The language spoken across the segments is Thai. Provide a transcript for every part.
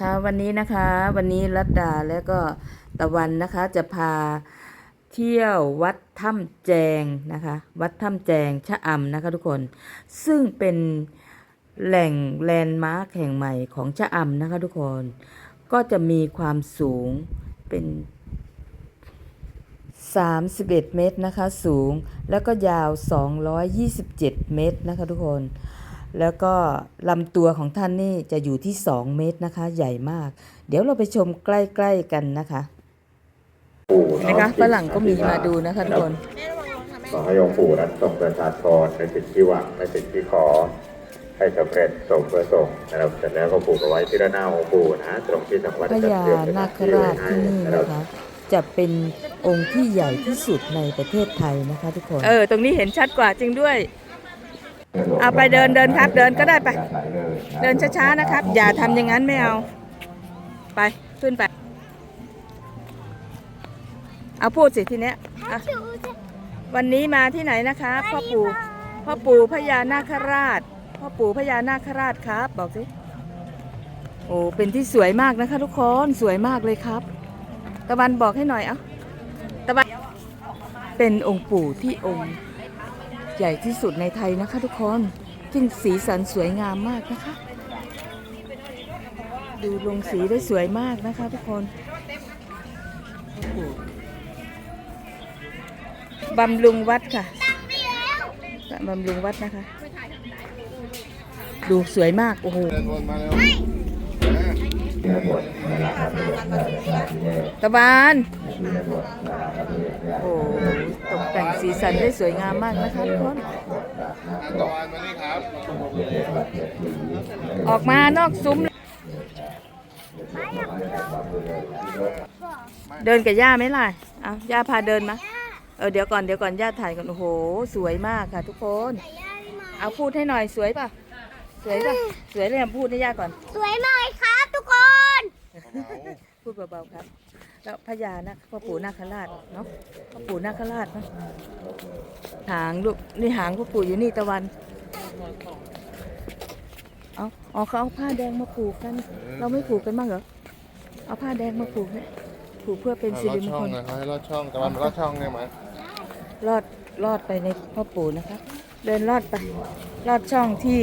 ค่ะวันนี้นะคะวันนี้รัตดาและก็ตะวันนะคะจะพาเที่ยววัดถ้ำแจงนะคะ วัดถ้ำแจงชะอำนะคะทุกคน ซึ่งเป็นแหล่งแลนด์มาร์คแห่งใหม่ของชะอำนะคะทุกคน ก็จะมีความสูงเป็น 31 เมตรนะคะสูงแล้วก็ยาว 227 เมตรนะคะทุกคน แล้วก็ลำตัวของท่านนี่จะอยู่ที่ 2 เมตรนะคะ ใหญ่มาก เดี๋ยวเราไปชมใกล้ ๆกันนะคะเห็นะคะฝรั่งก็มีมาดูนะคะทุกคนขอให้องค์ปู่นั้นทรงประทานพรในสิ่งที่หวังในสิ่งที่ขอ ให้สำเร็จสมประสงค์นะครับเสร็จแล้วก็ปลูกเอาไว้ที่ด้านหน้าองค์ปู่นะตรงที่สังวัดพญานาคราชที่นี่นะคะจะเป็นองค์ที่ใหญ่ที่สุดในประเทศไทยนะคะทุกคน เออ ตรงนี้เห็นชัดกว่าจริงด้วย เอาไปเดินเดินครับ เดินก็ได้ไป เดินช้าๆนะครับ อย่าทำอย่างนั้นไม่เอา ไปขึ้นไป เอาพูดสิทีเนี้ยอะวันนี้มาที่ไหนนะคะพ่อปู่พ่อปู่พญานาคราชพ่อปู่พญานาคราชครับ บอกสิโอ้เป็นที่สวยมากนะคะทุกคนสวยมากเลยครับ ตะวันบอกให้หน่อยเอาตะวันเป็นองค์ปู่ที่องค์ ใหญ่ที่สุดในไทยนะคะทุกคน ซึ่งสีสันสวยงามมากนะคะ ดูลงสีได้สวยมากนะคะทุกคนบำรุงวัดค่ะบำรุงวัดนะคะ ดูสวยมาก โอ้โห เดินวนมาเร็วตะวันโอ้ตกแต่งสีสันได้สวยงามมากนะคะทุกคนตะวันมานี่ครับออกมานอกซุ้ม เดินกับย่าไหมล่ะเอาย่าพาเดินมาเออเดี๋ยวก่อนเดี๋ยวก่อนย่าถ่ายก่อนโอ้โห สวยมากค่ะ ทุกคน เอาพูดให้หน่อยสวยป่ะ สวยป่ะ สวยเลยอะพูดให้ย่าก่อน สวยมากครับทุกคน พูดเบาๆครับ แล้วพญานะพ่อปู่นาคราชเนาะพ่อปู่นาคราชเนาะหางลูกนี่หางพ่อปู่อยู่นี่ตะวันเอาอ๋อเขาเอาผ้าแดงมาผูกกัน เราไม่ผูกกันบ้างเหรอเอาผ้าแดงมาผูกเนี่ยผูกเพื่อเป็นสิลอริดมงช่อคงลนะเขาให้ลอดช่องตะวันลอดช่องได้ไหมลอดลอดไปในพ่อปู่นะครับ เดินลอดไปลอดช่องที่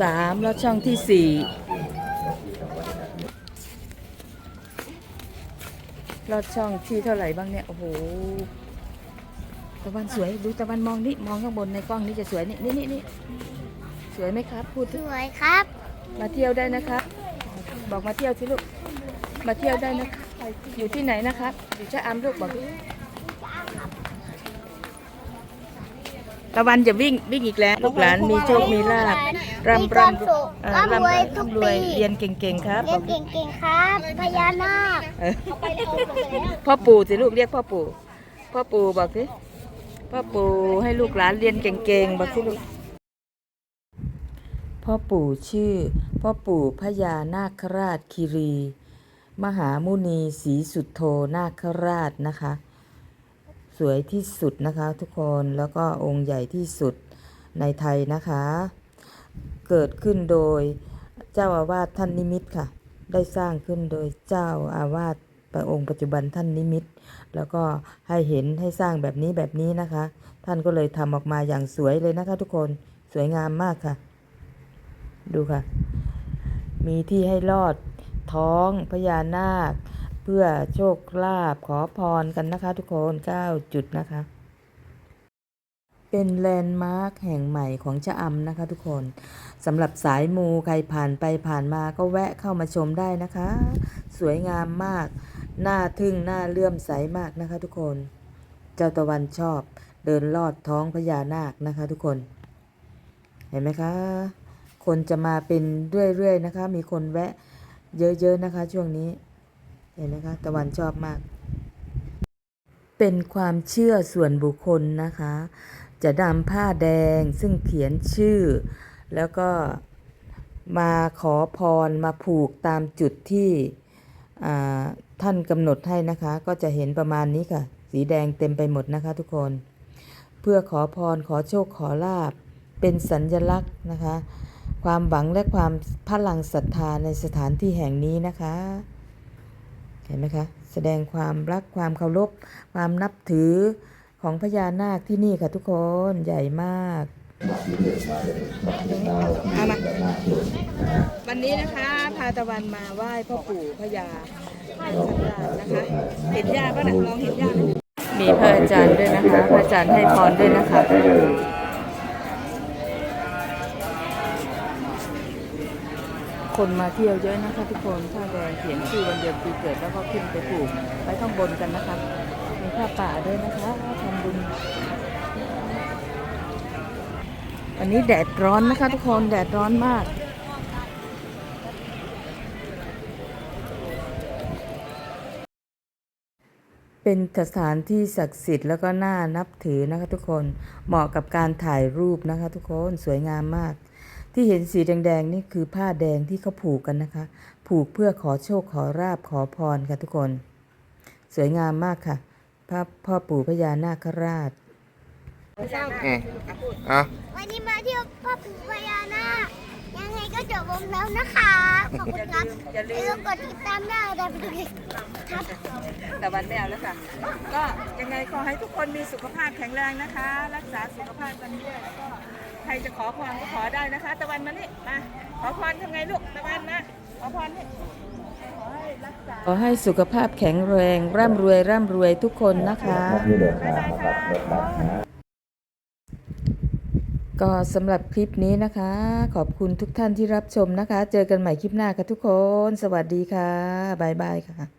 สามลอดช่องที่สี่ ลอดช่องที่เท่าไหร่บ้างเนี่ย โอ้โหตะวันสวยดูตะวันมองนี่มองข้างบนในกล้องนี่จะสวยนี่นี่นี่นี่สวยไหมครับ พูดสสิวยครับ มาเที่ยวได้นะครับ บอกมาเที่ยวสิลูกมาเที่ยวได้นะครับอยู่ที่ไหนนะครับอยู่ชะอำลูกบอกดิ ตะวันจะวิ่งวิ่งอีกแล้วลูกหลานมีโชคมีลาบร่ำร่ำเอ่อร่ำรวยร่ำรวยเรียนเก่งๆครับเรียนเก่งๆครับพญานาคเออพ่อปู่สิลูกเรียกพ่อปู่พ่อปู่บอกสิพ่อปู่ให้ลูกหลานเรียนเก่งๆบอกสิลูกพ่อปู่ชื่อ พ่อปู่พญานาคราชคิรี มหามุนีศรีสุดโทนาคราชนะคะ สวยที่สุดนะคะทุกคนแล้วก็องค์ใหญ่ที่สุดในไทยนะคะ เกิดขึ้นโดยเจ้าอาวาสท่านนิมิตค่ะ ได้สร้างขึ้นโดยเจ้าอาวาสประองค์ปัจจุบันท่านนิมิต แล้วก็ให้เห็นให้สร้างแบบนี้แบบนี้นะคะ ท่านก็เลยทำออกมาอย่างสวยเลยนะคะ ทุกคนสวยงามมากค่ะ ดูค่ะ มีที่ให้ลอดท้องพญานาค เพื่อโชคลาภขอพรกันนะคะ ทุกคน9จุดนะคะ เป็นแลนด์มาร์คแห่งใหม่ของชะอำนะคะ ทุกคนสำหรับสายมูใครผ่านไปผ่านมาก็แวะเข้ามาชมได้นะคะ สวยงามมากหน่าทึ่งหน่าเลื่อมใสมากนะคะ ทุกคน เจ้าตะวันชอบเดินลอดท้องพญานาคนะคะ ทุกคน เห็นไหมคะ คนจะมาเป็นเรื่อยๆนะคะ มีคนแวะเยอะๆนะคะ ช่วงนี้ เห็นไหมคะตะวันชอบมาก เป็นความเชื่อส่วนบุคคลนะคะ จะนำผ้าแดงซึ่งเขียนชื่อ แล้วก็มาขอพรมาผูกตามจุดที่ท่านกำหนดให้นะคะ ก็จะเห็นประมาณนี้ค่ะ สีแดงเต็มไปหมดนะคะทุกคน เพื่อขอพรขอโชคขอลาบ เป็นสัญญลักษณ์นะคะ ความหวังและความพลังศรัทธาในสถานที่แห่งนี้นะคะ เห็นไหมคะ แสดงความรักความเคารพความนับถือของพญานาคที่นี่ค่ะทุกคนใหญ่มากเอามาวันนี้นะคะพาตะวันมาไหว้พ่อปู่พญานาคราชนะคะเห็นยาป่ะนะลองเห็นยาไหมมีพระอาจารย์ด้วยนะคะ พระอาจารย์ให้พรด้วยนะคะ คนมาเที่ยวเยอะนะคะทุกคนผ้าแดงเขียนชื่อวันเดือนปีเกิดแล้วก็ขึ้นไปผูกไว้ข้างบนกันนะคะ มีผ้าป่าด้วยนะคะทำบุญวันนี้แดดร้อนนะคะทุกคนแดดร้อนมากเป็นสถานที่ศักดิ์สิทธิ์แล้วก็น่านับถือนะคะทุกคนเหมาะกับการถ่ายรูปนะคะทุกคนสวยงามมาก ที่เห็นสีแดงๆนี่คือผ้าแดงที่เขาผูกกันนะคะ ผูกเพื่อขอโชคขอราบขอพรค่ะทุกคน สวยงามมากค่ะพระพ่อปู่พญานาคราชอืมอะวันนี้มาเที่ยวพ่อปู่พญานาคยังไงก็จบลงแล้วนะคะ ขอบคุณครับอย่าลืมกดติดตามได้แต่ไปดูครับแต่วันไม่เอาแล้วค่ะ ก็ยังไงขอให้ทุกคนมีสุขภาพแข็งแรงนะคะ รักษาสุขภาพกันด้วยแล้วก็ ใครจะขอพรก็ขอได้นะคะ ตะวันมานี่มาขอพรทำไงลูกตะวันมาขอพรนี่ขอให้รักษาขอให้สุขภาพแข็งแรง ร่ำรวยร่ำรวยทุกคนนะคะก็สำหรับคลิปนี้นะคะ ขอบคุณทุกท่านที่รับชมนะคะ เจอกันใหม่คลิปหน้าค่ะทุกคน สวัสดีค่ะ บ๊ายบายค่ะ